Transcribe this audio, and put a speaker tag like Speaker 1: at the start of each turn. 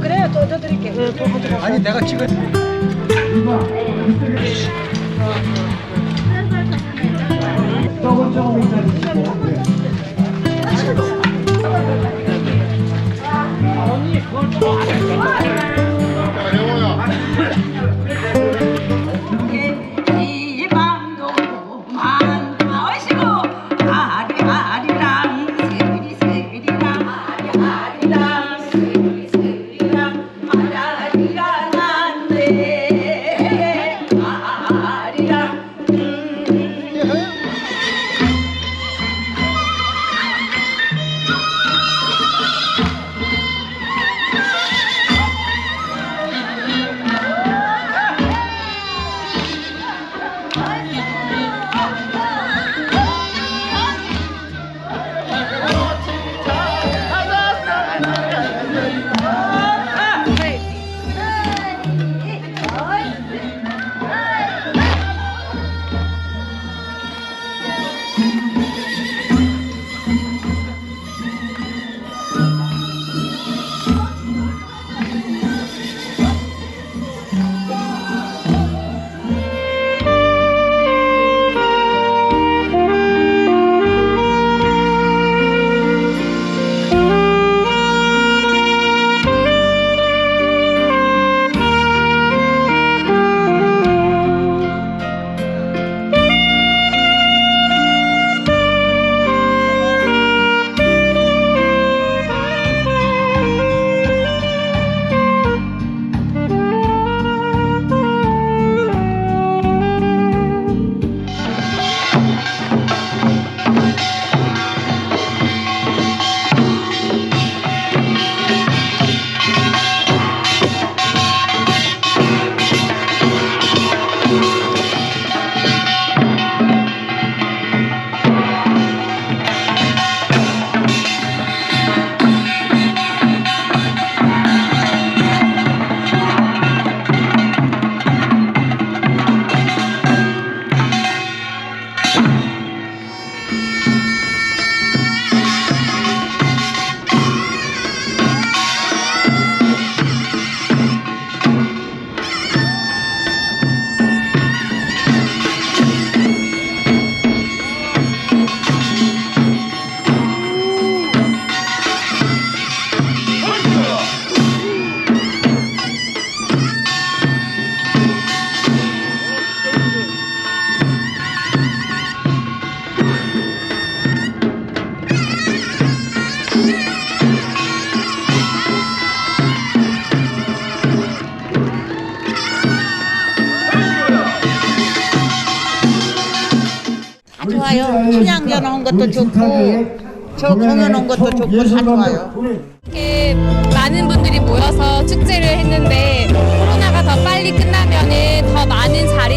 Speaker 1: 그래요. 또, 더 드릴게요. 네, 또 가져가.
Speaker 2: 아니 내가 찍어. 조금 조금
Speaker 3: 좋아요. 춘향전 온 것도 좋고 저 공연 온 것도 좋고 다 좋아요.
Speaker 4: 이렇게 많은 분들이 모여서 축제를 했는데 코로나가 더 빨리 끝나면은 더 많은 자리